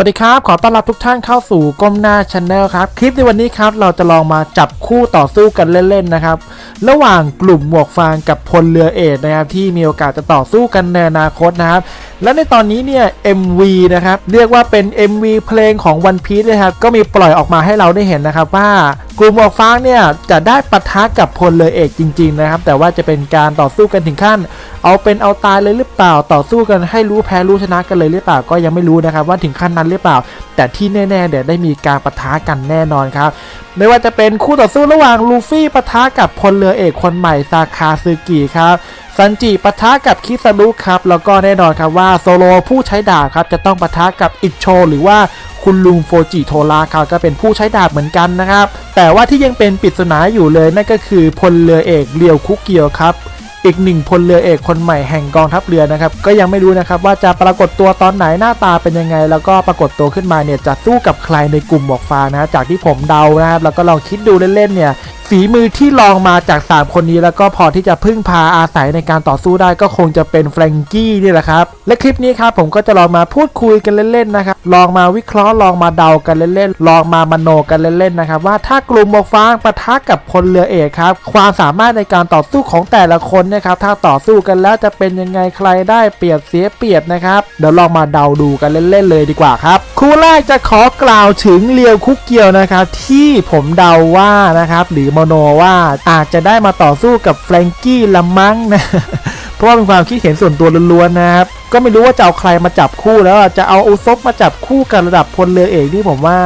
สวัสดีครับ ขอต้อนรับทุกท่านเข้าสู่ก้มหน้าชาแนลครับ คลิปในวันนี้ครับ เราจะลองมาจับคู่ต่อสู้กันเล่น ๆ นะครับ ระหว่างกลุ่มหมวกฟางกับพลเรือเอกนะครับ ที่มีโอกาสจะต่อสู้กันในอนาคตนะครับ และในตอนนี้เนี่ย MV นะครับ เรียกว่าเป็น MV เพลงของ One Piece นะครับ ก็มีปล่อยออกมาให้เราได้เห็นนะครับว่า กลุ่มหมวกฟางเนี่ยจะได้ปะทะกับพลเรือเอกจริง ๆนะครับ แต่ว่าจะเป็นการต่อสู้กันถึงขั้น เอาเป็นเอาตายเลยหรือเปล่าต่อสู้กันให้รู้แพ้รู้ชนะกันเลยหรือเปล่าก็ยังไม่รู้นะครับว่าถึงขั้นนั้นหรือเปล่า แต่ที่แน่ๆเดี๋ยวได้มีการปะทะกันแน่นอนครับไม่ว่าจะเป็นคู่ต่อสู้ระหว่างลูฟี่ปะทะกับพลเรือเอกคนใหม่ซาคาซึกิครับซันจิปะทะกับคิซารุครับแล้วก็แน่นอนครับว่าโซโลผู้ใช้ดาบครับจะต้องปะทะกับอิโชหรือว่า คุณลุงโฟจิโทราครับก็เป็นผู้ใช้ดาบเหมือนกันนะครับ แต่ว่าที่ยังเป็นปริศนาอยู่เลยนั่นก็คือพลเรือเอกเรียวคุกเกียวครับ อีกหนึ่งพลเรือเอกคนใหม่แห่งกองทัพเรือนะครับ ก็ยังไม่รู้นะครับว่าจะปรากฏตัวตอนไหนหน้าตาเป็นยังไง แล้วก็ปรากฏตัวขึ้นมาเนี่ยจะสู้กับใครในกลุ่มหมวกฟ้านะจากที่ผมเดานะครับแล้วก็ลองคิดดูเล่นๆเนี่ย ฝีมือที่ลองมาจาก 3 คนนี้แล้วก็พอที่จะพึ่งพาอาศัยในการต่อสู้ได้ก็คงจะเป็นแฟรงกี้นี่แหละครับ และคลิปนี้ครับผมก็จะลองมาพูดคุยกันเล่นๆนะครับ ลองมาวิเคราะห์ลองมาเดากันเล่นๆ ลองมามโนกันเล่นๆนะครับว่าถ้ากลุ่มหมวกฟางปะทะกับพลเรือเอกครับ ความสามารถในการต่อสู้ของแต่ละคนนะครับถ้าต่อสู้กันแล้วจะเป็นยังไงใครได้เปรียบเสียเปรียบนะครับเดี๋ยวลองมาเดาดูกันเล่นๆเลยดีกว่าครับคู่แรกจะขอกล่าวถึงเลียวคุกเกียวนะครับที่ผมเดาว่านะครับหรือมโนว่าอาจจะได้มาต่อสู้กับแฟรงกี้ละมั้งนะเพราะว่าเป็นความคิดเห็นส่วนตัวล้วนๆนะครับก็ไม่รู้ว่าจะเอาใครมาจับคู่แล้วจะเอาอุซบมาจับคู่กันระดับพลเรือเอกนี่ผมว่า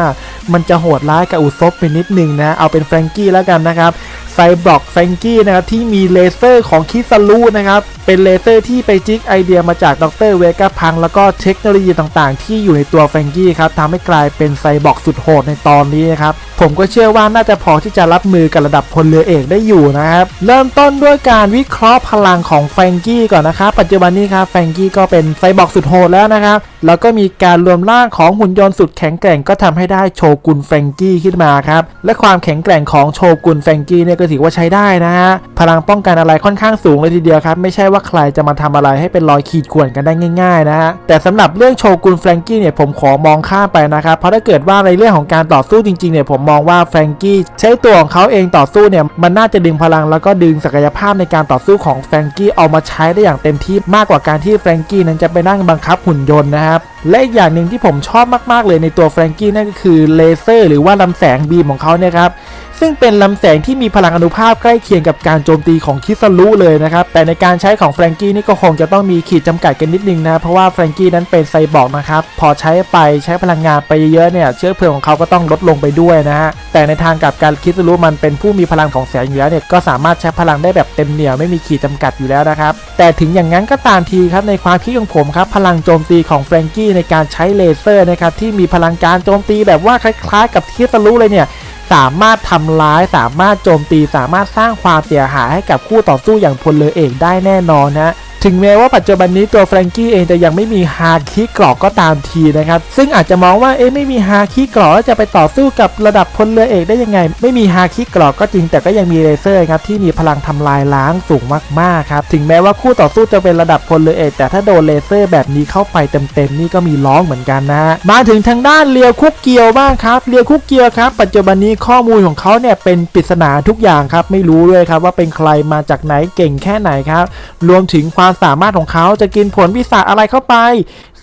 มันจะโหดร้ายกับอุซบไปนิดนึงนะเอาเป็นแฟรงกี้แล้วกันนะครับไซบล็อกแฟงกี้นะครับที่มีเลเซอร์ของคิซารุนะครับเป็นเลเซอร์ที่ไปจิกไอเดียมาจากดรเวกาพัง แล้วก็เทคโนโลยีต่างๆ ที่อยู่ในตัวแฟงกี้ครับทำให้กลายเป็นไซบล็อกสุดโหดในตอนนี้นะครับผมก็เชื่อว่าน่าจะพอที่จะรับมือกับระดับพลเรือเอกได้อยู่นะครับเริ่มต้นด้วยการวิเคราะห์พลังของแฟงกี้ก่อนนะครับปัจจุบันนี้ครับแฟงกี้ก็เป็นไซบล็อกสุดโหดแล้วนะครับแล้วก็มีการรวมร่างของหุ่นยนต์สุดแข็งแกร่งก็ทำให้ได้โชกุนแฟงกี้ขึ้นมาครับและความแข็งแกร่งของโชกุนแฟงกี้เนี่ยก็ถือว่าใช้ได้นะฮะพลังป้องกันอะไรค่อนข้างสูงเลยทีเดียวครับ ไม่ใช่ว่าใครจะมาทำอะไรให้เป็นรอยขีดข่วนกันได้ง่าย ๆ นะฮะแต่สำหรับเรื่องโชกุนแฟรงกี้เนี่ยผมขอมองข้ามไปนะครับ เพราะถ้าเกิดว่าในเรื่องของการต่อสู้จริงๆเนี่ยผมมองว่าแฟรงกี้ใช้ตัวของเขาเองต่อสู้เนี่ยมันน่าจะดึงพลังแล้วก็ดึงศักยภาพในการต่อสู้ของแฟรงกี้เอามาใช้ได้อย่างเต็มที่มากกว่าการที่แฟรงกี้นั้นจะไปนั่งบังคับหุ่นยนต์นะครับ และอีกอย่างหนึ่งที่ผมชอบมากๆเลยในตัวแฟรงกี้นั่นก็คือเลเซอร์หรือว่าลำแสงบีมของเขาเนี่ยครับซึ่งเป็นลำแสงที่มีพลังอนุภาพใกล้เคียงกับการโจมตีของคิสรุเลยนะครับ แต่ในการใช้ของแฟรงกี้นี่ก็คงจะต้องมีขีดจำกัดกันนิดนึงนะ เพราะว่าแฟรงกี้นั้นเป็นไซบอร์กนะครับ พอใช้ไปใช้พลังงานไปเยอะๆเนี่ย เชื้อเพลิงของเขาก็ต้องลดลงไปด้วยนะฮะ แต่ในทางกลับการคิสรุมันเป็นผู้มีพลังของแสงอยู่แล้วเนี่ยก็สามารถใช้พลังได้แบบเต็มเหนี่ยวไม่มีขีดจำกัดอยู่แล้วนะครับ แต่ถึงอย่างนั้นก็ตามทีครับในความคิดของผมครับพลังโจมตีของแฟรงกี้ในการใช้เลเซอร์นะครับที่มีพลังการโจมตีแบบว่าคล้ายๆ กับคิสลูเลยเนี่ยสามารถทำร้ายสามารถโจมตี สามารถสร้างความเสียหายให้กับคู่ต่อสู้อย่างพลเรือเอกได้แน่นอนนะ ถึงแม้ว่าปัจจุบันนี้ตัวแฟรงกี้เองจะยังไม่มีฮาคิกรอกก็ตามทีนะครับ ซึ่งอาจจะมองว่าเอ๊ะไม่มีฮาคิกรอกแล้วจะไปต่อสู้กับระดับพลเรือเอกได้ยังไง ไม่มีฮาคิกรอกก็จริงแต่ก็ยังมีเลเซอร์ครับที่มีพลังทำลายล้างสูงมากๆครับถึงแม้ว่าคู่ต่อสู้จะเป็นระดับพลเรือเอกแต่ถ้าโดนเลเซอร์แบบนี้เข้าไปเต็มๆนี่ก็มีร้องเหมือนกันนะฮะมาถึงทางด้านเรียวคุกเกียวบ้างครับเรียวคุกเกียวครับ ปัจจุบันนี้ข้อมูลของเขาเนี่ยเป็นปริศนาทุกอย่างครับไม่รู้เลยครับว่าเป็นใครมาจากไหนเก่งแค่ไหนครับรวมถึงความความสามารถของเขาจะกินผลวิสาอะไรเข้าไป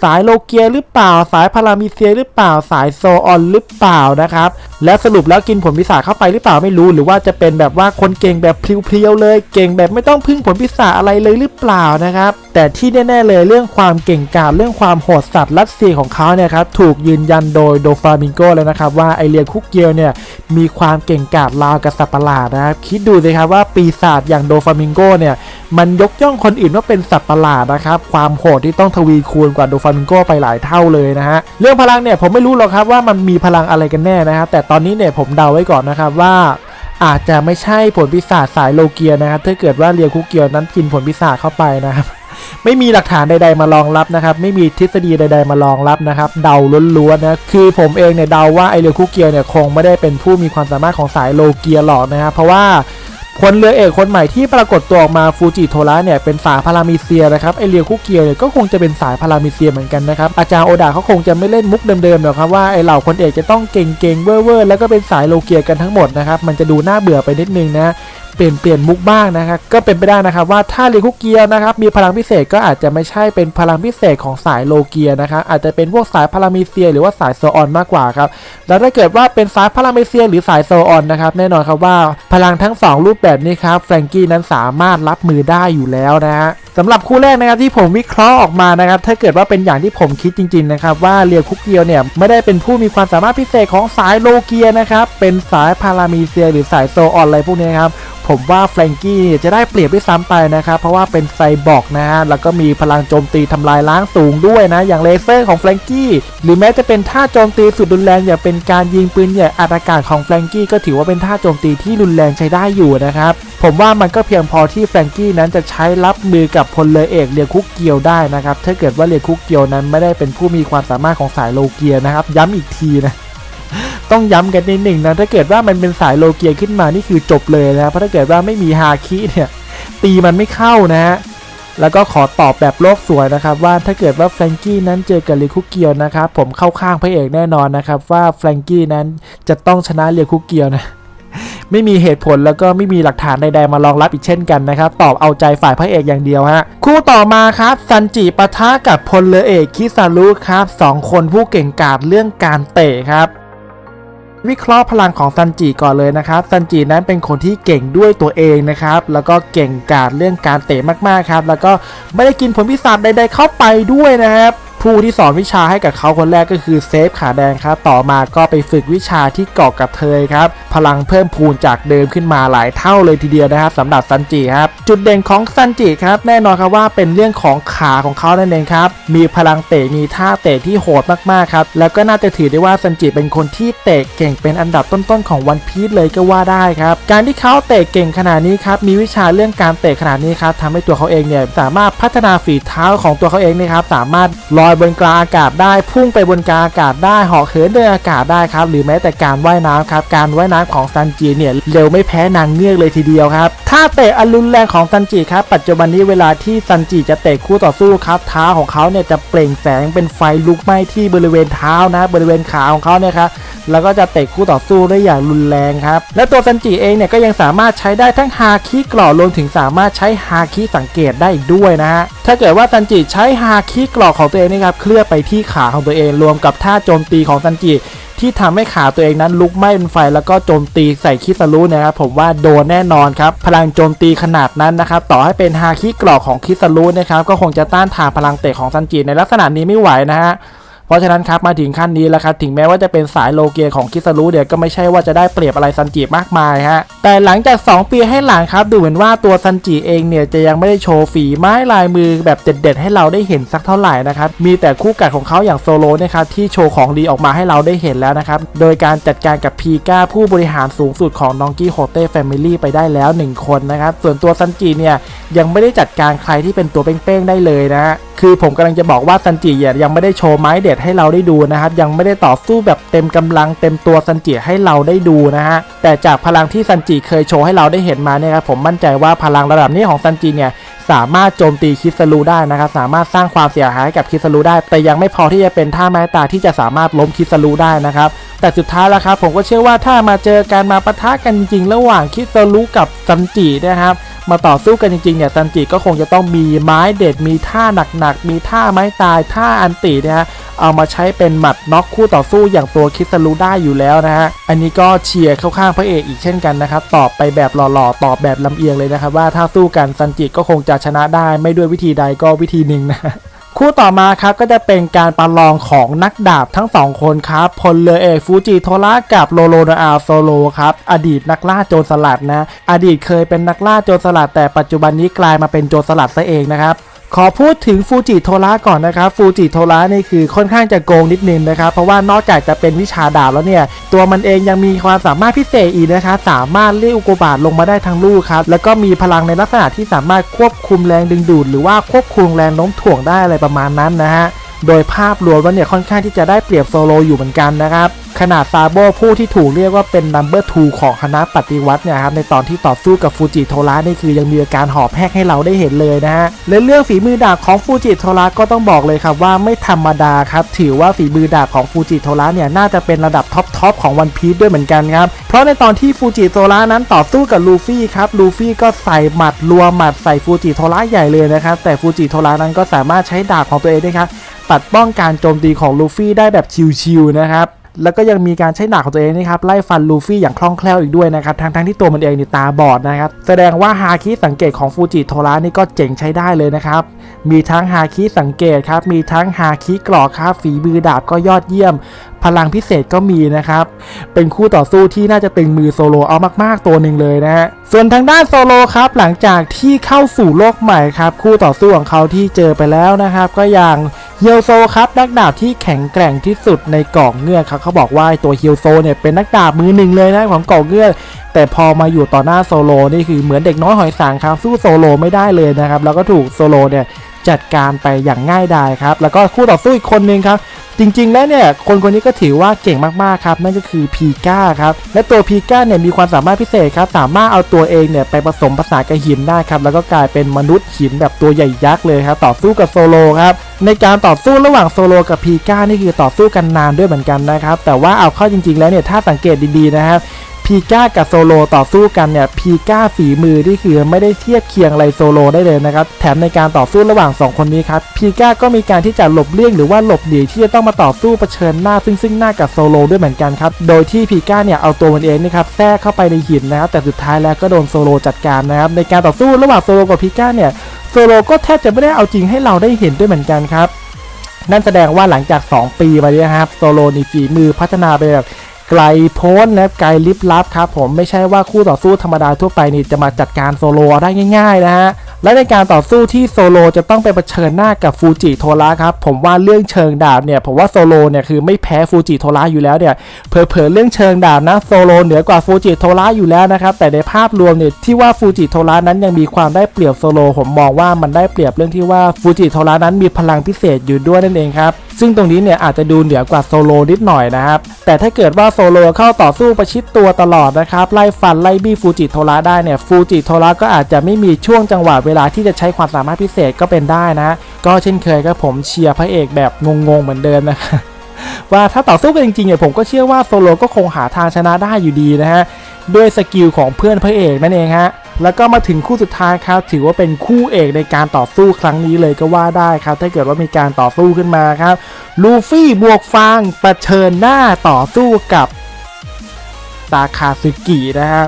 สายโลเกียหรือเปล่า สายพารามิเซียหรือเปล่า สายโซออนหรือเปล่านะครับ และสรุปแล้วกินผลพิศาจเข้าไปหรือเปล่าไม่รู้ หรือว่าจะเป็นแบบว่าคนเก่งแบบเพลียวๆเลย เก่งแบบไม่ต้องพึ่งผลพิศาจอะไรเลยหรือเปล่านะครับแต่ที่แน่ๆเลยเรื่องความเก่งกาจเรื่องความโหดสัตว์รัสเซียของเขาเนี่ยครับถูกยืนยันโดยโดฟามิงโกแล้วนะครับว่าไอเลียคุกเกียวเนี่ยมีความเก่งกาจราวกับสัตว์ประหลาดนะครับคิดดูสิครับว่าปีศาจอย่างโดฟามิงโกเนี่ยมันยกย่องคนอื่นว่าเป็นสัตว์ประหลาดนะครับความโหดที่ต้องทวีคูณกว่าโดฟามิงโกไปหลายเท่าเลยนะฮะเรื่องพลังเนี่ยผมไม่รู้หรอกครับว่ามันมีพลังอะไรกันแน่นะครับแต่ตอนนี้เนี่ยผมเดาไว้ก่อนนะครับว่าอาจจะไม่ใช่ผลพิศาจสายโลเกียนะครับถ้าเกิดว่าเรียวคุกเกียวนั้นกินผลพิศาจเข้าไปนะครับ ไม่มีหลักฐานใด ๆ มารองรับนะครับ ไม่มีทฤษฎีใด ๆ มารองรับนะครับ เดาล้วนๆนะคือผมเองเนี่ยเดาว่าไอเรียวคุกเกียวเนี่ยคงไม่ได้เป็นผู้มีความสามารถของสายโลเกียหรอกนะครับเพราะว่า คนเรือเอกคนใหม่ที่ปรากฏตัวออกมาฟูจิโทระเนี่ยเป็นสายพารามิเซียนะครับไอเรียวคุเกียวเนี่ยก็คงจะเป็นสายพารามิเซียเหมือนกันนะครับอาจารย์โอดาเขาคงจะไม่เล่นมุกเดิมๆหรอกครับว่าไอเหล่าคนเอกจะต้องเก่งๆเว่อร์ๆแล้วก็เป็นสายโลเกียกันทั้งหมดนะครับมันจะดูน่าเบื่อไปนิดนึงนะ เปลี่ยนเปลี่ยนมุกบ้างนะครับก็เป็นไปได้นะครับว่าถ้าเรียคุเกียนะครับมีพลังพิเศษก็อาจจะไม่ใช่เป็นพลังพิเศษของสายโลเกียนะครับอาจจะเป็นพวกสายพารามิเซีย หรือว่าสายโซออนมากกว่าครับแล้วถ้าเกิดว่าเป็นสายพารามิเซีย หรือสายโซออนนะครับแน่นอนครับว่าพลังทั้งสองรูปแบบนี้ครับแฟรงกี้นั้นสามารถรับมือได้อยู่แล้วนะฮะสำหรับคู่แรกนะครับที่ผมวิเคราะห์ออกมานะครับถ้าเกิดว่าเป็นอย่างที่ผมคิดจริงๆนะครับว่าเรียวคุกเกียวเนี่ยไม่ได้เป็นผู้มีความสามารถพิเศษของสายโลเกียนะครับเป็นสายพารามิเซีย หรือสายโซออนอะไรพวกนี้ครับผผมว่าแฟรงกี้จะได้เปรียบด้วยซ้ำไปนะครับ เพราะว่าเป็นไซบอร์กนะฮะ แล้วก็มีพลังโจมตีทำลายล้างสูงด้วยนะ อย่างเลเซอร์ของแฟรงกี้หรือแม้จะเป็นท่าโจมตีสุดรุนแรงอย่างเป็นการยิงปืนใหญ่อัดอากาศของแฟรงกี้ก็ถือว่าเป็นท่าโจมตีที่รุนแรงใช้ได้อยู่นะครับ ผมว่ามันก็เพียงพอที่แฟรงกี้นั้นจะใช้รับมือกับพลเรือเอกเรียคุกเกียวได้นะครับถ้าเกิดว่าเรียคุกเกียวนั้นไม่ได้เป็นผู้มีความสามารถของสายโลเกียนะครับ ย้ำอีกทีนะ ต้องย้ำกันนิดหนึ่งนะถ้าเกิดว่ามันเป็นสายโลเกียขึ้นมานี่คือจบเลยนะเพราะถ้าเกิดว่าไม่มีฮาคิเนี่ยตีมันไม่เข้านะฮะแล้วก็ขอตอบแบบโลกสวยนะครับว่าถ้าเกิดว่าแฟรงกี้นั้นเจอกับเรียคุกเกียวนะครับผมเข้าข้างพระเอกแน่นอนนะครับว่าแฟรงกี้นั้นจะต้องชนะเรียคุกเกียวนะไม่มีเหตุผลแล้วก็ไม่มีหลักฐานใดๆมารองรับอีกเช่นกันนะครับ ตอบเอาใจฝ่ายพระเอกอย่างเดียวฮะคู่ต่อมาครับซันจิปะทะกับพลเรือเอกคิซารุครับสองคนผู้เก่งกาจเรื่องการเตะครับ วิเคราะห์พลังของซันจิก่อนเลยนะครับซันจินั้นเป็นคนที่เก่งด้วยตัวเองนะครับแล้วก็เก่งกาจเรื่องการเตะมากๆครับแล้วก็ไม่ได้กินผลพิศาจใดๆเข้าไปด้วยนะครับ ผู้ที่สอนวิชาให้กับเขาคนแรกก็คือเซฟขาแดงครับ ต่อมาก็ไปฝึกวิชาที่เกาะกับเธอครับ พลังเพิ่มพูนจากเดิมขึ้นมาหลายเท่าเลยทีเดียวนะครับสำหรับซันจิครับ จุดเด่นของซันจิครับ แน่นอนครับว่าเป็นเรื่องของขาของเขานั่นเองครับ มีพลังเตะมีท่าเตะที่โหดมากๆครับ แล้วก็น่าจะถือได้ว่าซันจิเป็นคนที่เตะเก่งเป็นอันดับต้นๆของวันพีซเลยก็ว่าได้ครับ การที่เขาเตะเก่งขนาดนี้ครับ มีวิชาเรื่องการเตะขนาดนี้ครับทำให้ตัวเขาเองเนี่ยสามารถพัฒนาฝีเท้าของตัวเขาเองนะครับสามารถลอยอยบนกลางอากาศได้ พุ่งไปบนกลางอากาศได้เหาะเหินเดินอากาศได้ครับ หรือแม้แต่การว่ายน้ำครับ การว่ายน้ำของซันจิเนี่ยเร็วไม่แพ้นางเงือกเลยทีเดียวครับ ถ้าเตะอันรุนแรงของซันจิครับ ปัจจุบันนี้เวลาที่ซันจิจะเตะคู่ต่อสู้ครับเท้าของเขาเนี่ยจะเปล่งแสงเป็นไฟลุกไหม้ที่บริเวณเท้านะ บริเวณขาของเขาเนี่ยครับแล้วก็จะเตะคู่ต่อสู้ได้อย่างรุนแรงครับ และตัวซันจิเองเนี่ยก็ยังสามารถใช้ได้ทั้งฮาคิกรอรวมถึงสามารถใช้ฮาคิสังเกตได้อีกด้วยนะฮะ ถ้าเกิดว่าซันจิใช้ฮาคิกรอกของตัวเองนะครับเคลื่อนไปที่ขาของตัวเอง รวมกับท่าโจมตีของซันจิที่ทำให้ขาตัวเองนั้นลุกไหม้เป็นไฟแล้วก็โจมตีใส่คิสารุเนะครับผมว่าโดนแน่นอนครับ พลังโจมตีขนาดนั้นนะครับต่อให้เป็นฮาคิกรอกของคิสารุนะครับก็คงจะต้านทานพลังเตะของซันจิในลักษณะนี้ไม่ไหวนะฮะ เพราะฉะนั้นครับมาถึงขั้นนี้แล้วครับถึงแม้ว่าจะเป็นสายโลเกียของคิสรุเนี่ยก็ไม่ใช่ว่าจะได้เปรียบอะไรซันจิมากมายฮะแต่หลังจาก 2 ปีให้หลังครับดูเหมือนว่าตัวซันจิเองเนี่ยจะยังไม่ได้โชว์ฝีไม้ลายมือแบบเด็ดๆให้เราได้เห็นสักเท่าไหร่นะครับมีแต่คู่กัดของเขาอย่างโซโลนะครับที่โชว์ของดีออกมาให้เราได้เห็นแล้วนะครับโดยการจัดการกับพีก้าผู้บริหารสูงสุดของนองกี้โฮเต้แฟมิลี่ไปได้แล้ว 1 คนนะครับส่วนตัวซันจิเนี่ยยังไม่ได้จัดการใครที่เป็นตัวเป้งๆได้เลยนะฮะคือผมกำลังจะบอกว่าซันจิยังไม่ได้โชว์ไม้เด็ดให้เราได้ดูนะครับ ยังไม่ได้ต่อสู้แบบเต็มกำลังเต็มตัวซันจิให้เราได้ดูนะฮะแต่จากพลังที่ซันจิเคยโชว์ให้เราได้เห็นมาเนี่ยครับผมมั่นใจว่าพลังระดับนี้ของซันจิเนี่ยสามารถโจมตีคิสรูได้นะครับ สามารถสร้างความเสียหายกับคิสรูได้ แต่ยังไม่พอที่จะเป็นท่าไม้ตายที่จะสามารถล้มคิสรูได้นะครับแต่สุดท้ายแล้วครับผมก็เชื่อว่าถ้ามาเจอการมาปะทะกันจริงระหว่างคิสรูกับซันจินะครับมาต่อสู้กันจริงๆเนี่ยซันจิก็คงจะต้องมีไม้เด็ดมีท่าหนักๆมีท่าไม้ตายท่าอันตินะฮะ เอามาใช้เป็นหมัดน็อกคู่ต่อสู้อย่างตัวคิสรูได้อยู่แล้วนะฮะ อันนี้ก็เชียร์เข้าข้างพระเอกอีกเช่นกันนะครับ ตอบไปแบบหล่อๆ ตอบแบบลำเอียงเลยนะครับว่าถ้าสู้กันซันจิก็คงจะชนะได้ไม่ด้วยวิธีใดก็วิธีหนึ่งนะคู่ต่อมาครับก็จะเป็นการประลองของนักดาบทั้งสองคนครับพลเรือเอกฟูจิโทระกับโลโลนาอาโซโลครับอดีตนักล่าโจรสลัดนะ อดีตเคยเป็นนักล่าโจรสลัดแต่ปัจจุบันนี้กลายมาเป็นโจรสลัดซะเองนะครับ ขอพูดถึงฟูจิโทระก่อนนะครับฟูจิโทระนี่คือค่อนข้างจะโกงนิดนึงนะครับ เพราะว่านอกจากจะเป็นวิชาดาบแล้วเนี่ย ตัวมันเองยังมีความสามารถพิเศษอีกนะครับสามารถเรียกอุกบาตลงมาได้ทั้งลูกครับ แล้วก็มีพลังในลักษณะที่สามารถควบคุมแรงดึงดูด หรือว่าควบคุมแรงโน้มถ่วงได้อะไรประมาณนั้นนะฮะโดยภาพรวมแล้วเนี่ยค่อนข้างที่จะได้เปรียบโซโลอยู่เหมือนกันนะครับ ขนาดซาโบผู้ที่ถูกเรียกว่าเป็นนัมเบอร์ทูของคณะปฏิวัติเนี่ยครับในตอนที่ต่อสู้กับฟูจิโทระนี่คือยังมีอาการหอบแหกให้เราได้เห็นเลยนะฮะและเรื่องฝีมือดาบของฟูจิโทระก็ต้องบอกเลยครับว่าไม่ธรรมดาครับถือว่าฝีมือดาบของฟูจิโทระเนี่ยน่าจะเป็นระดับท็อปทอปของวันพี e ด้วยเหมือนกันครับเพราะในตอนที่ฟูจิโทระนั้นต่อสู้กับลูฟี่ครับลูฟี่ก็ใส่หมัดรัวหมัดใส่ฟูจิโทระใหญ่เลยนะครับแต่ฟูจิโทระนั้นก็สามารถใช้ดาบของตัวเองได้ครับปัดป้องการโจมตีของลูฟี่ได้แบบชิวๆนะครับ แล้วก็ยังมีการใช้หนักของตัวเองนะครับไล่ฟันลูฟี่อย่างคล่องแคล่วอีกด้วยนะครับทั้งๆที่ตัวมันเองนี่ตาบอดนะครับแสดงว่าฮาคิสังเกตของฟูจิโทระนี่ก็เจ๋งใช้ได้เลยนะครับมีทั้งฮาคิสังเกตครับมีทั้งฮาคิกรอกครับฝีมือดาบก็ยอดเยี่ยม พลังพิเศษก็มีนะครับเป็นคู่ต่อสู้ที่น่าจะตึงมือโซโลเอามากๆตัวหนึ่งเลยนะฮะส่วนทางด้านโซโลครับหลังจากที่เข้าสู่โลกใหม่ครับคู่ต่อสู้ของเขาที่เจอไปแล้วนะครับก็อย่าง เฮียวโซครับนักดาบที่แข็งแกร่งที่สุดในเกาะเงือกครับเขาบอกว่าตัวเฮียวโซเนี่ยเป็นนักดาบมือหนึ่งเลยนะของเกาะเงือกแต่พอมาอยู่ต่อหน้าโซโลนี่คือเหมือนเด็กน้อยหอยสางครับสู้โซโลไม่ได้เลยนะครับแล้วก็ถูกโซโลเนี่ย จัดการไปอย่างง่ายดายครับ แล้วก็คู่ต่อสู้อีกคนนึงครับ จริงๆ แล้วเนี่ย คนคนนี้ก็ถือว่าเก่งมากๆครับ นั่นก็คือพีก้าครับ และตัวพีก้าเนี่ยมีความสามารถพิเศษครับ สามารถเอาตัวเองเนี่ยไปผสมผสานกับหินได้ครับ แล้วก็กลายเป็นมนุษย์หินแบบตัวใหญ่ยักษ์เลยครับ ต่อสู้กับโซโลครับ ในการต่อสู้ระหว่างโซโลกับพีก้านี่คือต่อสู้กันนานด้วยเหมือนกันนะครับ แต่ว่าเอาเข้าจริง ๆ แล้วเนี่ย ถ้าสังเกตดีๆ นะครับ พีก้ากับโซโลต่อสู้กันเนี่ยพีก้าฝีมือที่คือไม่ได้เทียบเคียงอะไรโซโลได้เลยนะครับแถมในการต่อสู้ระหว่าง 2 คนนี้ครับพีก้าก็มีการที่จะหลบเลี่ยงหรือว่าหลบหนีที่จะต้องมาต่อสู้เผชิญหน้าซึ่งซึ่งหน้ากับโซโลด้วยเหมือนกันครับโดยที่พีก้าเนี่ยเอาตัวมันเองนะครับแทรกเข้าไปในหินนะครับแต่สุดท้ายแล้วก็โดนโซโลจัดการนะครับในการต่อสู้ระหว่างโซโลกับพีก้าเนี่ยโซโลก็แทบจะไม่ได้เอาจริงให้เราได้เห็นด้วยเหมือนกันครับนั่นแสดงว่าหลังจาก 2 ปีมาเนี้ครับโซโลนี่ฝีมือพัฒนาไปแบบ ไกลโพ้นและไกลลิบลับครับผมไม่ใช่ว่าคู่ต่อสู้ธรรมดาทั่วไปนี่จะมาจัดการโซโลได้ง่าย ๆ นะฮะและในการต่อสู้ที่โซโลจะต้องไปเผชิญหน้ากับฟูจิโทระครับผมว่าเรื่องเชิงดาบเนี่ยผมว่าโซโลเนี่ยคือไม่แพ้ฟูจิโทระอยู่แล้วเนี่ยเผลอๆเรื่องเชิงดาบนะโซโลเหนือกว่าฟูจิโทระอยู่แล้วนะครับแต่ในภาพรวมเนี่ยที่ว่าฟูจิโทระนั้นยังมีความได้เปรียบโซโลผมมองว่ามันได้เปรียบเรื่องที่ว่าฟูจิโทระนั้นมีพลังพิเศษอยู่ด้วยนั่นเองครับ ซึ่งตรงนี้เนี่ยอาจจะดูเหนือกว่าโซโลนิดหน่อยนะครับแต่ถ้าเกิดว่าโซโลเข้าต่อสู้ประชิดตัวตลอดนะครับไล่ฟันไล่บี้ฟูจิโทระได้เนี่ยฟูจิโทระก็อาจจะไม่มีช่วงจังหวะเวลาที่จะใช้ความสามารถพิเศษก็เป็นได้นะ ก็เช่นเคยครับผมเชียร์พระเอกแบบงงๆเหมือนเดิมนะว่าถ้าต่อสู้กันจริงๆเนี่ยผมก็เชื่อว่าโซโลก็คงหาทางชนะได้อยู่ดีนะฮะด้วยสกิลของเพื่อนพระเอกนั่นเองฮะ แล้วก็มาถึงคู่สุดท้ายครับถือว่าเป็นคู่เอกในการต่อสู้ครั้งนี้เลยก็ว่าได้ครับ ถ้าเกิดว่ามีการต่อสู้ขึ้นมาครับลูฟี่บวกฟางประเชิญหน้าต่อสู้กับซาคาซึกินะครับ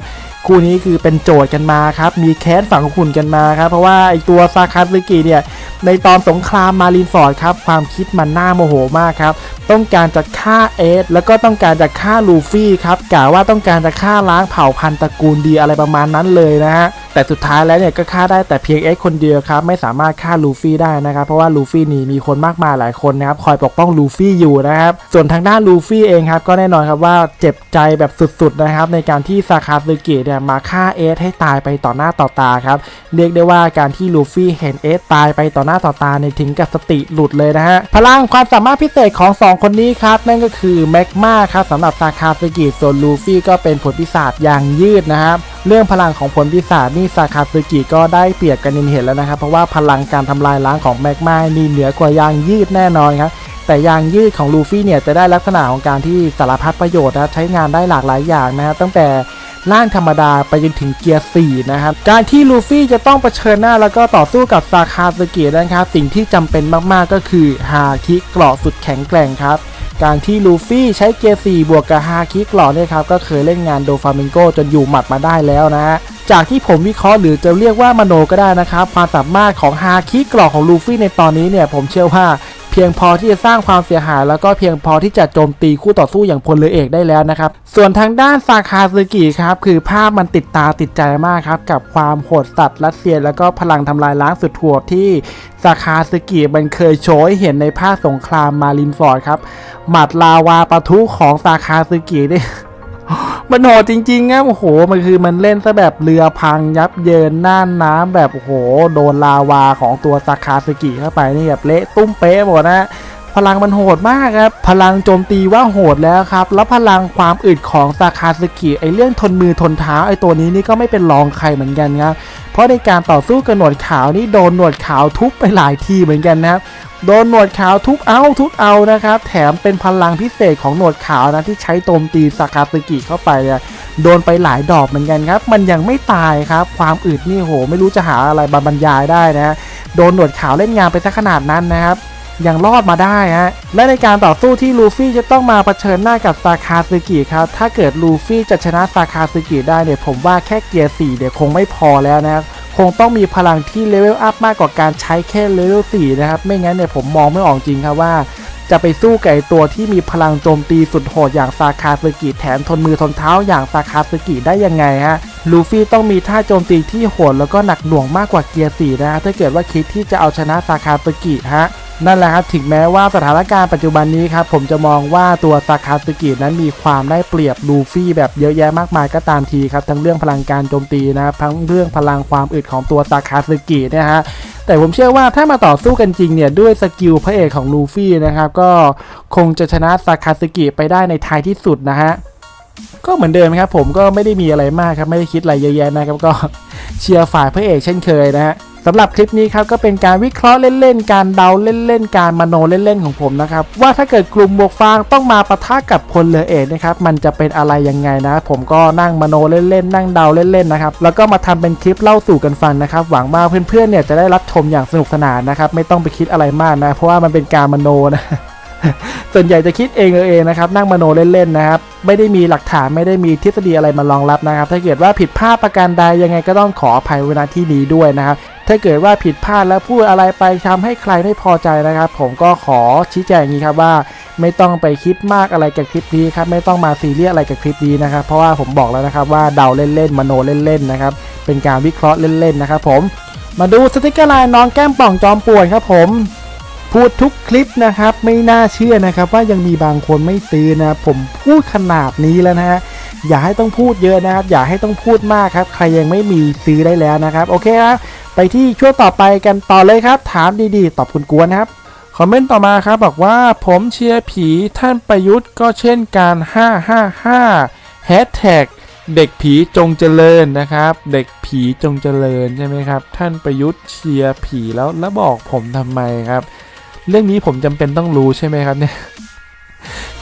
คู่นี้คือเป็นโจทย์กันมาครับ มีแค้นฝังขุ่นกันมาครับ เพราะว่าไอตัวซาคาซึกิเนี่ยในตอนสงครามมารินฟอร์ดครับ ความคิดมันน่าโมโหมากครับ ต้องการจะฆ่าเอสแล้วก็ต้องการจะฆ่าลูฟี่ครับกล่าวว่าต้องการจะฆ่าล้างเผ่าพันธุ์ตระกูลดีอะไรประมาณนั้นเลยนะฮะแต่สุดท้ายแล้วเนี่ยก็ฆ่าได้แต่เพียงเอสคนเดียวครับไม่สามารถฆ่าลูฟี่ได้นะครับเพราะว่าลูฟี่นี่มีคนมากมายหลายคนนะครับคอยปกป้องลูฟี่อยู่นะครับส่วนทางด้านลูฟี่เองครับก็แน่นอนครับว่าเจ็บใจแบบสุดๆนะครับในการที่ซาคาซึกิเนี่ยมาฆ่าเอสให้ตายไปต่อหน้าต่อตาครับเรียกได้ว่าการที่ลูฟี่เห็นเอสตายไปต่อหน้าต่อตาในถึงกับสติหลุดเลยนะฮะพลังความสามารถพิเศษของ 2 คนนี้ครับนั่นก็คือแมกมาครับสำหรับซาคาซึกิส่วนลูฟี่ก็เป็นผลพิศาจอย่างยืดนะครับเรื่องพลังของผลพิศาจนี่ซาคาซึกิก็ได้เปรียบกันเห็นแล้วนะครับ เพราะว่าพลังการทำลายล้างของแมกมานี่เหนือกว่ายางยืดแน่นอนครับแต่ยางยืดของลูฟี่เนี่ยจะได้ลักษณะของการที่สารพัดประโยชน์นะใช้งานได้หลากหลายอย่างนะฮะตั้งแต่ร่างธรรมดาไปจนถึงเกียร์4นะครับ การที่ลูฟี่จะต้องเผชิญหน้าแล้วก็ต่อสู้กับซาคาซึกินะครับ สิ่งที่จำเป็นมากๆก็คือฮาคิเกราะสุดแข็งแกร่งครับ การที่ลูฟี่ใช้เกียร์4บวกกับฮาคิเกราะเนี่ยครับ ก็เคยเล่นงานโดฟามิงโกจนอยู่หมัดมาได้แล้วนะฮะ จากที่ผมวิเคราะห์หรือจะเรียกว่ามโนก็ได้นะครับ ความสามารถของฮาคิกราะของลูฟี่ในตอนนี้เนี่ยผมเชื่อว่าเพียงพอที่จะสร้างความเสียหาย แล้วก็เพียงพอที่จะโจมตีคู่ต่อสู้อย่างพลเรือเอกได้แล้วนะครับ ส่วนทางด้านซาคาซึกิครับ คือภาพมันติดตาติดใจมากครับ กับความโหดสัตว์รัสเซีย แล้วก็พลังทำลายล้างสุดโหดที่ซาคาซึกิมันเคยโชว์ให้เห็นในภาคสงครามมารินฟอร์ดครับ หมัดลาวาปะทุของซาคาซึกินี่ มันโหดจริงๆนะโอ้โห มันคือมันเล่นซะแบบเรือพังยับเยินน่านน้ำแบบโอ้โห โดนลาวาของตัวซาคาสกิเข้าไปนี่แบบเละตุ้มเป๊ะหมดนะ พลังมันโหดมากครับ พลังโจมตีว่าโหดแล้วครับ แล้วพลังความอึดของซาคาสึกิไอเรื่องทนมือทนเท้าไอตัวนี้นี่ก็ไม่เป็นรองใครเหมือนกันครับ เพราะในการต่อสู้กับหนวดขาวนี่โดนหนวดขาวทุบไปหลายทีเหมือนกันนะครับ โดนหนวดขาวทุบเอาทุบเอานะครับ แถมเป็นพลังพิเศษของหนวดขาวนะที่ใช้โจมตีซากาสึกิเข้าไปเนี่ยโดนไปหลายดอกเหมือนกันครับ มันยังไม่ตายครับ ความอึดนี่โห ไม่รู้จะหาอะไรบรรยายได้นะ โดนหนวดขาวเล่นงานไปซะขนาดนั้นนะครับ ยังรอดมาได้ฮะ และในการต่อสู้ที่ลูฟี่จะต้องมาเผชิญหน้ากับซาคาซึกิครับ ถ้าเกิดลูฟี่จะชนะซาคาซึกิได้เนี่ย ผมว่าแค่เกียร์4เนี่ยคงไม่พอแล้วนะครับคงต้องมีพลังที่เลเวลอัพมากกว่าการใช้แค่เลเวล4นะครับ ไม่งั้นเนี่ยผมมองไม่ออกจริงครับว่า จะไปสู้กับไอตัวที่มีพลังโจมตีสุดโหดอย่างซาคาซึกิแถมทนมือทนเท้าอย่างซาคาซึกิได้ยังไงฮะลูฟี่ต้องมีท่าโจมตีที่โหดแล้วก็หนักหน่วงมากกว่าเกียร์4นะฮะถ้าเกิดว่าคิดที่จะเอาชนะซาคาซึกิฮะ นั่นแหละครับถึงแม้ว่าสถานการณ์ปัจจุบันนี้ครับผมจะมองว่าตัวซาคาสึกินั้นมีความได้เปรียบลูฟี่แบบเยอะแยะมากมายก็ตามทีครับทั้งเรื่องพลังการโจมตีนะครับทั้งเรื่องพลังความอึดของตัวซาคาสึกิเนะฮะแต่ผมเชื่อว่าถ้ามาต่อสู้กันจริงเนี่ยด้วยสกิลพระเอกของลูฟี่นะครับก็คงจะชนะซาคาสึกิไปได้ในท้ายที่สุดนะฮะก็เหมือนเดิมครับผมก็ไม่ได้มีอะไรมากครับไม่ได้คิดอะไรเยอะแยะนะครับก็เชียร์ฝ่ายพระเอกเช่นเคยนะฮะ สำหรับคลิปนี้ครับก็เป็นการวิเคราะห์เล่นๆ การเดาเล่นๆ การมโนเล่นๆ ของผมนะครับ ว่าถ้าเกิดกลุ่มบวกฟางต้องมาปะทะกับพลเรือเอกนะครับมันจะเป็นอะไรยังไงนะ ผมก็นั่งมโนเล่นๆ นั่งเดาเล่นๆนะครับแล้วก็มาทำเป็นคลิปเล่าสู่กันฟังนะครับหวังว่าเพื่อนๆเนี่ยจะได้รับชมอย่างสนุกสนานนะครับไม่ต้องไปคิดอะไรมากนะ เพราะว่ามันเป็นการมโนนะ ส่วนใหญ่จะคิดเองเออเองนะครับนั่งมโนเล่นๆนะครับไม่ได้มีหลักฐานไม่ได้มีทฤษฎีอะไรมารองรับนะครับ ถ้าเกิดว่าผิดพลาดประการใดยังไงก็ต้องขออภัยเวลาที่นี้ด้วยนะครับ ถ้าเกิดว่าผิดพลาดแล้วพูดอะไรไปทำให้ใครไม่พอใจนะครับ ผมก็ขอชี้แจงอย่างนี้ครับว่า ไม่ต้องไปคิดมากอะไรกับคลิปนี้ครับไม่ต้องมาซีเรียสอะไรกับคลิปนี้นะครับ เพราะว่าผมบอกแล้วนะครับว่าเดาเล่นๆมโนเล่นๆนะครับเป็นการวิเคราะห์เล่นๆนะครับ ผม มาดูสติกเกอร์ไลน์น้องแก้มป่องจอมป่วนครับผม พูดทุกคลิปนะครับไม่น่าเชื่อนะครับ ว่ายังมีบางคนไม่ซื้อนะครับผมพูดขนาดนี้แล้วนะฮะอย่าให้ต้องพูดเยอะนะครับ อย่าให้ต้องพูดมากครับ ใครยังไม่มีซื้อได้แล้วนะครับ โอเคครับไปที่ช่วงต่อไปกันต่อเลยครับ ถามดีๆ ตอบคุณกวนครับคอมเมนต์ต่อมาครับบอกว่าผมเชียร์ผีท่านประยุทธ์ก็เช่นการ555แฮชแท็กเด็กผีจงเจริญนะครับ เด็กผีจงเจริญใช่ไหมครับ ท่านประยุทธ์เชียร์ผีแล้วแล้วบอกผมทำไมครับ เรื่องนี้ผมจำเป็นต้องรู้ใช่ไหมครับเนี่ย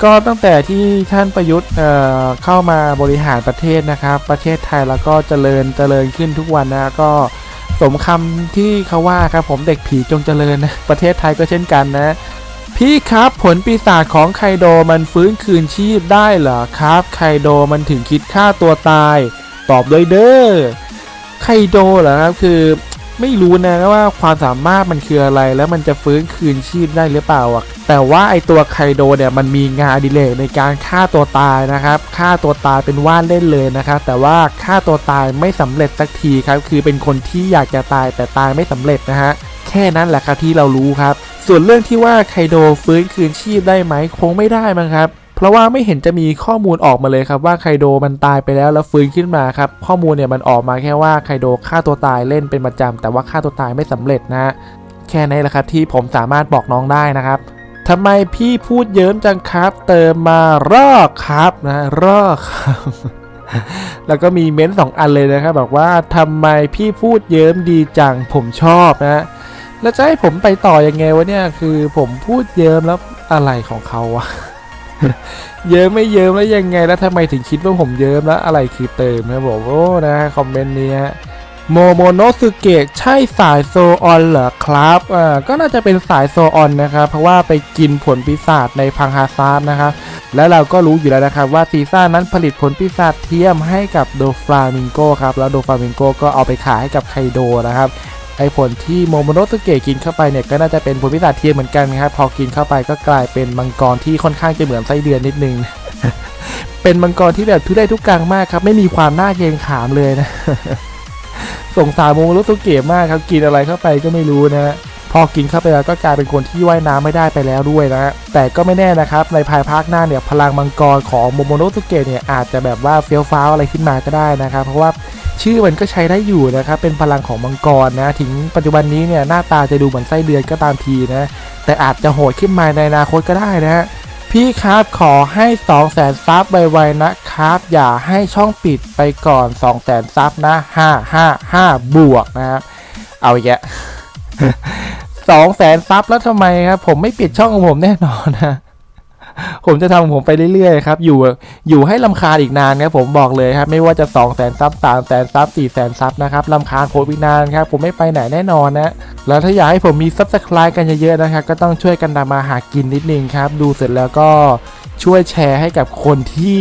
ก็ตั้งแต่ที่ท่านประยุทธ์เอ่อเข้ามาบริหารประเทศนะครับ ประเทศไทยแล้วก็เจริญเจริญขึ้นทุกวันนะก็สมคำที่เขาว่าครับผมเด็กผีจงเจริญนะประเทศไทยก็เช่นกันนะ พี่ครับผลปีศาจของไคโดมันฟื้นคืนชีพได้เหรอครับ ไคโดมันถึงคิดฆ่าตัวตาย ตอบด้วยเด้อไคโดเหรอครับคือ ไม่รู้นะว่าความสามารถมันคืออะไรแล้วมันจะฟื้นคืนชีพได้หรือเปล่าอะแต่ว่าไอตัวไคโดเนี่ยมันมีงานดิเลกในการฆ่าตัวตายนะครับฆ่าตัวตายเป็นว่านเล่นเลยนะครับแต่ว่าฆ่าตัวตายไม่สำเร็จสักทีครับคือเป็นคนที่อยากจะตายแต่ตายไม่สำเร็จนะฮะแค่นั้นแหละครับที่เรารู้ครับ ส่วนเรื่องที่ว่าไคโดฟื้นคืนชีพได้ไหมคงไม่ได้มั้งครับ เพราะว่าไม่เห็นจะมีข้อมูลออกมาเลยครับว่าไคโดมันตายไปแล้วแล้วฟื้นขึ้นมาครับข้อมูลเนี่ยมันออกมาแค่ว่าไคโดฆ่าตัวตายเล่นเป็นประจำแต่ว่าฆ่าตัวตายไม่สำเร็จนะฮะแค่นี้แหละครับที่ผมสามารถบอกน้องได้นะครับทำไมพี่พูดเยิ้มจังครับ เติมมารอกครับนะรอกครับแล้วก็มีเม้นต์สองอันเลยนะครับบอกว่าทำไมพี่พูดเยิ้มดีจังผมชอบนะแล้วจะให้ผมไปต่อยังไงวะเนี่ยคือผมพูดเยิ้มแล้วอะไรของเขาวะ เยิ้มไม่เยิ้มแล้วยังไงแล้วทำไมถึงคิดว่าผมเยิ้มแล้วอะไรคือเติมนะบอกโอ้นะคอมเมนต์นี้ฮะโมโมโนสุเกะใช่สายโซออนเหรอครับอ่าก็น่าจะเป็นสายโซออนนะครับ เพราะว่าไปกินผลปีศาจในพังฮาซาร์นะครับ และเราก็รู้อยู่แล้วนะครับว่าซีซ่านั้นผลิตผลปีศาจเทียมให้กับโดฟลามิงโกครับ แล้วโดฟลามิงโกก็เอาไปขายให้กับไคโดนะครับ ไอผลที่โมโมโนสเกะกินเข้าไปเนี่ยก็น่าจะเป็นผลพิศาจเทียมเหมือนกันครับพอกินเข้าไปก็กลายเป็นมังกรที่ค่อนข้างจะเหมือนไส้เดือนนิดนึง เป็นมังกรที่แบบทุได้ทุกกลางมากครับ ไม่มีความน่าเกรงขามเลยนะสงสารโมโมโนสเกะมากครับกินอะไรเข้าไปก็ไม่รู้นะฮะพอกินเข้าไปแล้วก็กลายเป็นคนที่ว่ายน้ำไม่ได้ไปแล้วด้วยนะ แต่ก็ไม่แน่นะครับ ในภายภาคหน้าเนี่ยพลังมังกรของโมโมโนสเกะเนี่ยอาจจะแบบว่าเฟี้ยวฟ้าวอะไรขึ้นมาก็ได้นะครับ เพราะว่า ชื่อมันก็ใช้ได้อยู่นะครับ เป็นพลังของมังกรนะ ถึงปัจจุบันนี้เนี่ยหน้าตาจะดูเหมือนไส้เดือนก็ตามทีนะ แต่อาจจะโหดขึ้นมาในอนาคตก็ได้นะฮะพี่ครับขอให้ 2 0 0แสนซับไวๆนะครับ อย่าให้ช่องปิดไปก่อน 2 0 0แสนซับนะ 5 5 5 บวกนะครับเอาอีกแยะสองแสนซับแล้วทำไมครับ ผมไม่ปิดช่องของผมแน่นอนนะ ผมจะทำของผมไปเรื่อยๆครับอยู่อยู่ให้ลำคาญอีกนานครับผมบอกเลยครับไม่ว่าจะ2 0 0แสนซับสามแสนซับสี่แสนซับนะครับลำคาญโคตรอีกนานครับผมไม่ไปไหนแน่นอนนะแล้วถ้าอยากให้ผมมีซับสไครต์กันเยอะๆนะครับก็ต้องช่วยกันทำมาหากินนิดนึงครับ ดูเสร็จแล้วก็ช่วยแชร์ให้กับคนที่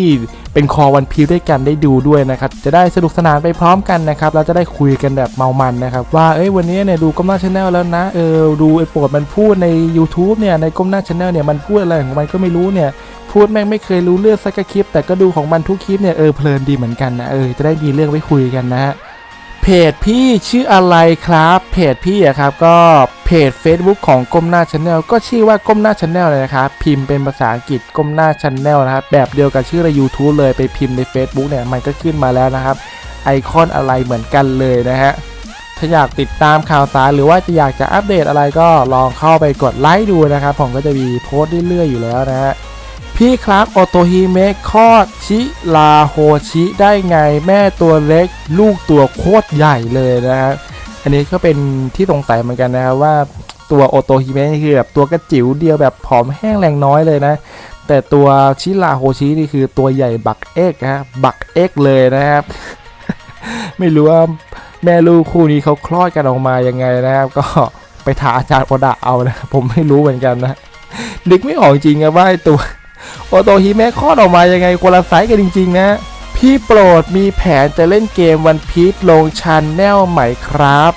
เป็นคอวันพีด้วยกันได้ดูด้วยนะครับจะได้สนุกสนานไปพร้อมกันนะครับเราจะได้คุยกันแบบเมามันนะครับว่าเอ้ยวันนี้เนี่ยดูก้มหน้าชาแนลแล้วนะเออดูไอ้ปวดมันพูดใน YouTube เนี่ยในก้มหน้าชาแนลเนี่ยมันพูดอะไรของมันก็ไม่รู้เนี่ยพูดแม่งไม่เคยรู้เรื่องสักคลิป แต่ก็ดูของมันทุกคลิปเนี่ยเออเพลินดีเหมือนกันนะเออจะได้มีเรื่องไว้คุยกันนะฮะ เพจพี่ชื่ออะไรครับ เพจพี่อะครับก็เพจ Facebook ของก้มหน้าชาแนลก็ชื่อว่าก้มหน้าชาแนลเลยนะครับพิมพ์เป็นภาษาอังกฤษก้มหน้าชาแนลนะครับแบบเดียวกับชื่อใน YouTube เลยไปพิมพ์ใน Facebook เนี่ยมันก็ขึ้นมาแล้วนะครับ ไอคอนอะไรเหมือนกันเลยนะฮะถ้าอยากติดตามข่าวสารหรือว่าจะอยากจะอัปเดตอะไรก็ลองเข้าไปกดไลค์ดูนะครับผมก็จะมีโพสต์เรื่อยๆอยู่แล้วนะฮะ พี่ครับโอโตฮิเมะคลอดชิลาโฮชิได้ไงแม่ตัวเล็ก ลูกตัวโคตรใหญ่เลยนะครับอันนี้ก็เป็นที่สงสัยเหมือนกันนะครับว่าตัวโอโตฮิเมะนี่คือแบบตัวกระจิ๋วเดียวแบบผอมแห้งแรงน้อยเลยนะ แต่ตัวชิลาโฮชินี่คือตัวใหญ่บักเอ็กนะฮะบักเอ็กเลยนะครับ ไม่รู้ว่าแม่ลูกคู่นี้เขาคลอดกันออกมายังไงนะครับ ก็ไปถามอาจารย์โอดะเอานะผมไม่รู้เหมือนกันนะนึกไม่ออกจริงอะว่าตัว โอโตฮิเมะคลอดออกมายังไงคนละไซส์กันจริง ๆ นะ พี่โปรดมีแผนจะเล่นเกมวันพีชลงชันแนลใหม่ครับ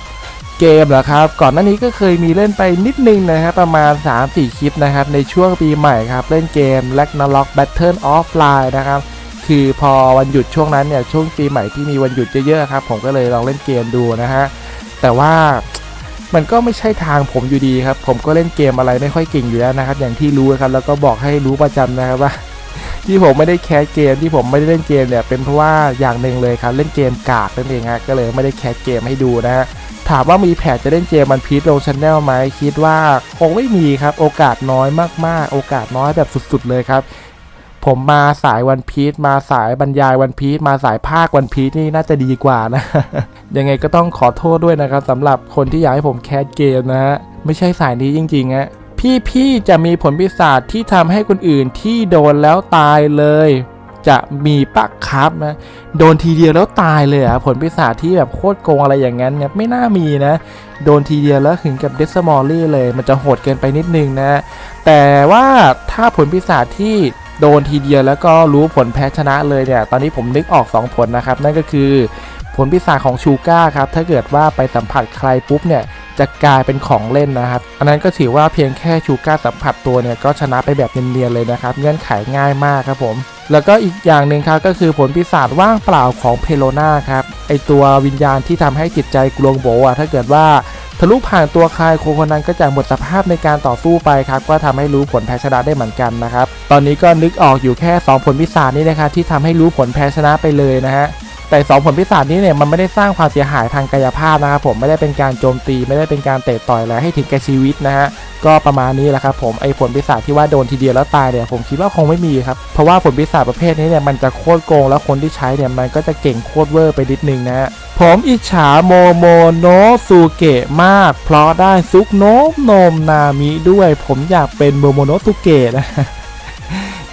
เกมเหรอครับก่อนหน้านี้ก็เคยมีเล่นไปนิดนึงนะครับประมาณ 3-4 คลิปนะครับในช่วงปีใหม่ครับเล่นเกม Ragnarok Battle Offline นะครับคือพอวันหยุดช่วงนั้นเนี่ยช่วงปีใหม่ที่มีวันหยุดเยอะๆครับผมก็เลยลองเล่นเกมดูนะฮะแต่ว่า มันก็ไม่ใช่ทางผมอยู่ดีครับ ผมก็เล่นเกมอะไรไม่ค่อยเก่งอยู่แล้วนะครับ อย่างที่รู้ครับแล้วก็บอกให้รู้ประจำนะครับว่า ที่ผมไม่ได้แคสเกมที่ผมไม่ได้เล่นเกมเนี่ยเป็นเพราะว่าอย่างหนึ่งเลยครับ เล่นเกมกากนั่นเองฮะก็เลยไม่ได้แคสเกมให้ดูนะฮะถามว่ามีแผนจะเล่นเกมมันพีทลงชแนลไหมคิดว่าคงไม่มีครับ โอกาสน้อยมากๆ โอกาสน้อยแบบสุด ๆ เลยครับ ผมมาสายวันพีชมาสายบรรยายวันพีชมาสายภาควันพีชนี่น่าจะดีกว่านะ ยังไงก็ต้องขอโทษด้วยนะครับสำหรับคนที่อยากให้ผมแคสเกมนะฮะ ไม่ใช่สายนี้จริงๆฮะพี่พี่ๆจะมีผลพิศาจที่ทำให้คนอื่นที่โดนแล้วตายเลย จะมีปะครับนะโดนทีเดียวแล้วตายเลยอะผลพิศาจที่แบบโคตรโกงอะไรอย่างนั้นเนี่ยไม่น่ามีนะ โดนทีเดียวแล้วถึงกับเดสมอลลี่เลย มันจะโหดเกินไปนิดนึงนะ แต่ว่าถ้าผลพิศาจที่ โดนทีเดียวแล้วก็รู้ผลแพ้ชนะเลยเนี่ย ตอนนี้ผมนึกออก 2 ผลนะครับ นั่นก็คือผลพิศาของชูก้าครับ ถ้าเกิดว่าไปสัมผัสใครปุ๊บเนี่ยจะกลายเป็นของเล่นนะครับ อันนั้นก็ถือว่าเพียงแค่ชูก้าสัมผัสตัวเนี่ยก็ชนะไปแบบเนียนๆเลยนะครับ เงื่อนไขง่ายมากครับผม แล้วก็อีกอย่างหนึ่งครับก็คือผลพิศาจว่างเปล่าของเพโลนาครับ ไอตัววิญญาณที่ทำให้จิตใจกลวงโบอะถ้าเกิดว่า ทะลุผ่านตัวครคโคนนั้นก็จะหมดสภาพในการต่อสู้ไปครับ ก็ทำให้รู้ผลแพ้ชนะได้เหมือนกันนะครับ ตอนนี้ก็นึกออกอยู่แค่ 2 ผลพิศานี้นะครับที่ทำให้รู้ผลแพ้ชนะไปเลยนะฮะ แต่2ผลพิศาจนี้เนี่ยมันไม่ได้สร้างความเสียหายทางกายภาพนะครับผมไม่ได้เป็นการโจมตีไม่ได้เป็นการเตะต่อยอะไรให้ถึงแก่ชีวิตนะฮะก็ประมาณนี้แหละครับผมไอ้ผลพิศาจที่ว่าโดนทีเดียวแล้วตายเนี่ยผมคิดว่าคงไม่มีครับเพราะว่าผลพิศาจประเภทนี้เนี่ยมันจะโคตรโกงแล้วคนที่ใช้เนี่ยมันก็จะเก่งโคตรเวอร์ไปนิดนึงนะฮะผมอิจฉาโมโมโนสุเกะมาก เพราะได้ซุกโนมโนมนามิด้วย ผมอยากเป็นโมโมโนสุเกะนะ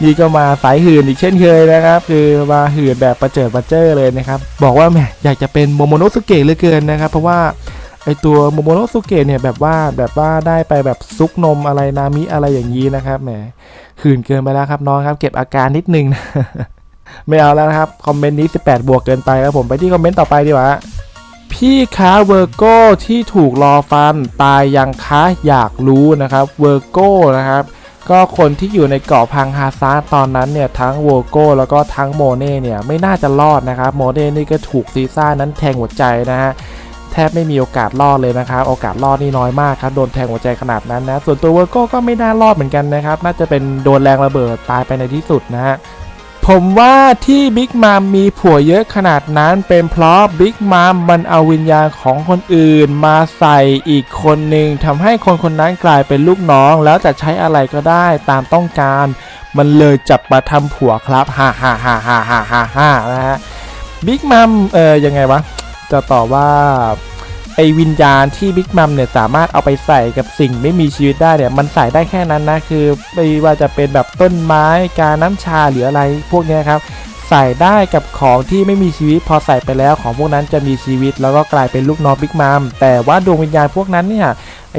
นี่ก็มาสายหื่นอีกเช่นเคยนะครับ คือมาหื่นแบบประเจิดประเจ้อเลยนะครับ บอกว่าแหมอยากจะเป็นโมโมโนสุเกะเลือเกินนะครับ เพราะว่าไอตัวโมโมโนสุเกะเนี่ยแบบว่าแบบว่าได้ไปแบบซุกนมอะไรนามิอะไรอย่างนี้นะครับแหมหื่นเกินไปแล้วครับน้องครับ เก็บอาการนิดนึงนะไม่เอาแล้วนะครับ คอมเมนต์นี้ 18 บวกเกินไปครับผมไปที่คอมเมนต์ต่อไปดีกว่าพี่ค้าเวอร์โก้ที่ถูกรอฟันตายยังค้าอยากรู้นะครับเวอร์โก้นะครับ ก็คนที่อยู่ในเกาะพังฮาซาตอนนั้นเนี่ยทั้งโวโก้แล้วก็ทั้งโมเน่เนี่ยไม่น่าจะรอดนะครับโมเน่นี่ก็ถูกซีซ่านั้นแทงหัวใจนะฮะแทบไม่มีโอกาสรอดเลยนะครับโอกาสรอดนี่น้อยมากครับโดนแทงหัวใจขนาดนั้นนะส่วนตัวเวอร์โก้ก็ไม่น่ารอดเหมือนกันนะครับน่าจะเป็นโดนแรงระเบิดตายไปในที่สุดนะฮะ ผมว่าที่บิ๊กมัมมีผัวเยอะขนาดนั้นเป็นเพราะบิ๊กมัมมันเอาวิญญาณของคนอื่นมาใส่อีกคนหนึ่งทำให้คนคนนั้นกลายเป็นลูกน้อง แล้วจะใช้อะไรก็ได้ตามต้องการ มันเลยจับมาทำผัวครับฮ่าฮ่าฮ่าฮ่าฮ่าฮ่าฮ่านะฮะบิ๊กมัมเออยังไงวะจะตอบว่า ไอวิญญาณที่บิ๊กมัมเนี่ยสามารถเอาไปใส่กับสิ่งไม่มีชีวิตได้เนี่ยมันใส่ได้แค่นั้นนะคือไม่ว่าจะเป็นแบบต้นไม้กาน้ำชาหรืออะไรพวกนี้ครับใส่ได้กับของที่ไม่มีชีวิตพอใส่ไปแล้วของพวกนั้นจะมีชีวิต แล้วก็กลายเป็นลูกน้องบิ๊กมัมแต่ว่าดวงวิญญาณพวกนั้นเนี่ย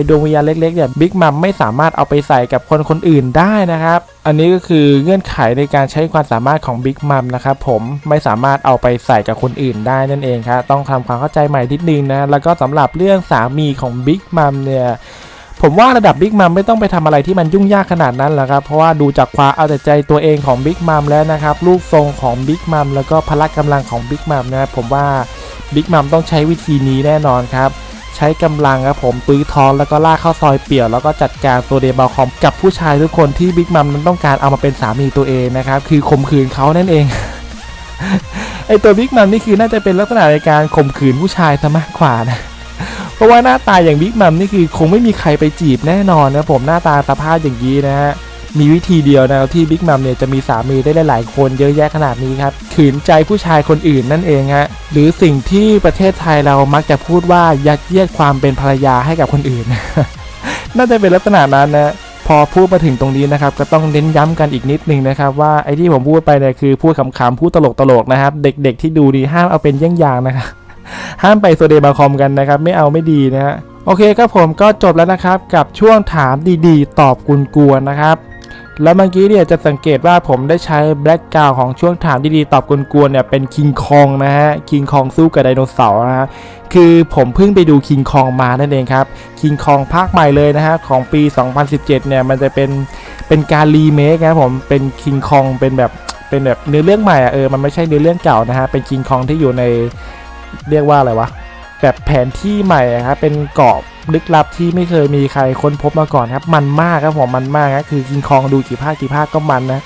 ดวงวิญญาณเล็กๆเนี่ยบิ๊กมัมไม่สามารถเอาไปใส่กับคนคนอื่นได้นะครับ อันนี้ก็คือเงื่อนไขในการใช้ความสามารถของบิ๊กมัมนะครับผมไม่สามารถเอาไปใส่กับคนอื่นได้นั่นเองครับต้องทำความเข้าใจใหม่นิดนึงนะแล้วก็สำหรับเรื่องสามีของบิ๊กมัมเนี่ยผมว่าระดับบิ๊กมัมไม่ต้องไปทำอะไรที่มันยุ่งยากขนาดนั้นหรอกครับ เพราะว่าดูจากความเอาแต่ใจตัวเองของบิ๊กมัมแล้วนะครับรูปทรงของบิ๊กมัมแล้วก็พละกำลังของบิ๊กมัมนะผมว่าบิ๊กมัมต้องใช้วิธีนี้แน่นอนครับ ใช้กำลังครับผมตุ้ยทอนแล้วก็ลากเข้าซอยเปี่ยว แล้วก็จัดการตัวเดบาคอมกับผู้ชายทุกคนที่บิ๊กมัมนั้นต้องการเอามาเป็นสามีตัวเองนะครับคือข่มขืนเขานั่นเองไอตัวบิ๊กมัมนี่คือน่าจะเป็นลักษณะในการข่มขืนผู้ชายซะมากกว่านะเพราะว่าหน้าตาอย่างบิ๊กมัมนี่คือคงไม่มีใครไปจีบแน่นอนนะผมหน้าตาสภาพอย่างนี้นะฮะ มีวิธีเดียวนะครับที่บิ๊กมัมเนี่ยจะมีสามีได้หลายๆคนเยอะแยะขนาดนี้ครับขืนใจผู้ชายคนอื่นนั่นเองฮะหรือสิ่งที่ประเทศไทยเรามักจะพูดว่ายัดเยียดความเป็นภรรยาให้กับคนอื่น น่าจะเป็นลักษณะนั้นนะพอพูดมาถึงตรงนี้นะครับก็ต้องเน้นย้ำกันอีกนิดนึงนะครับว่าไอ้ที่ผมพูดไปเนี่ยคือพูดขำๆพูดตลกๆนะครับ เด็กๆที่ดูดีห้ามเอาเป็นเยี่ยงอย่างนะครับห้ามไปโซเดบาคอมกันนะครับไม่เอาไม่ดีนะฮะโอเคครับผมก็จบแล้วนะครับกับช่วงถามดีๆ ตอบกุนกวนนะครับ แล้วเมื่อกี้เนี่ยจะสังเกตว่าผมได้ใช้แบล็กกราวของช่วงถามดีๆ ตอบกวนๆเนี่ยเป็นคิงคองนะฮะคิงคองสู้กับไดโนเสาร์นะฮะคือผมเพิ่งไปดูคิงคองมานั่นเองครับคิงคองภาคใหม่เลยนะฮะของปี 2017 เนี่ยมันจะเป็นเป็นการรีเมคนะผมเป็นคิงคองเป็นแบบเป็นแบบเนื้อเรื่องใหม่อะเออมันไม่ใช่เนื้อเรื่องเก่านะฮะเป็นคิงคองที่อยู่ในเรียกว่าอะไรวะ แบบแผนที่ใหม่ครับเป็นเกาะลึกลับที่ไม่เคยมีใครค้นพบมาก่อนครับ มันมากครับผมมันมากครับคือกิงคองดูกี่ภาคกี่ภาคก็มันนะ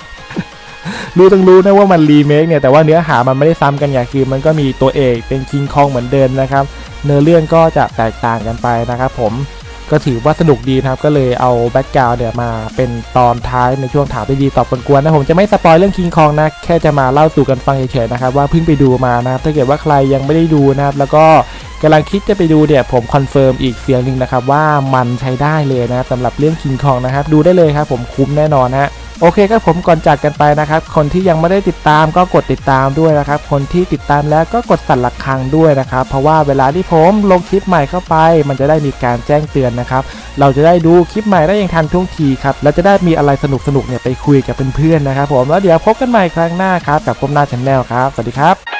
รู้ต้องรู้นะว่ามันรีเมคเนี่ยแต่ว่าเนื้อหามันไม่ได้ซ้ำกันอย่างคือมันก็มีตัวเอกเป็นคิงคองเหมือนเดิมนะครับ เนื้อเรื่องก็จะแตกต่างกันไปนะครับผมก็ถือว่าสนุกดีนะครับก็เลยเอาแบ็กกราวด์เนี่ยมาเป็นตอนท้ายในช่วงถามดีตอบกวนๆนะผมจะไม่สปอยเรื่องคิงคองนะแค่จะมาเล่าสู่กันฟังเฉยๆนะครับว่าเพิ่งไปดูมานะครับถ้าเกิดว่าใครยังไม่ได้ดูนะครับแล้วก็ กำลังคิดจะไปดูเนี่ยผมคอนเฟิร์มอีกเสียงหนึ่งนะครับว่ามันใช้ได้เลยนะครับสำหรับเรื่องคิงคองนะครับดูได้เลยครับผมคุ้มแน่นอนนะฮะโอเคครับผมก่อนจากกันไปนะครับ คนที่ยังไม่ได้ติดตามก็กดติดตามด้วยนะครับ คนที่ติดตามแล้วก็กดสั่นระฆังด้วยนะครับ เพราะว่าเวลาที่ผมลงคลิปใหม่เข้าไป มันจะได้มีการแจ้งเตือนนะครับ เราจะได้ดูคลิปใหม่ได้อย่างทันท่วงทีครับ แล้วจะได้มีอะไรสนุกๆเนี่ยไปคุยกับเพื่อนๆนะครับผมแล้วเดี๋ยวพบกันใหม่ครั้งหน้าครับกับก้มหน้าชาแนลครับ สวัสดีครับ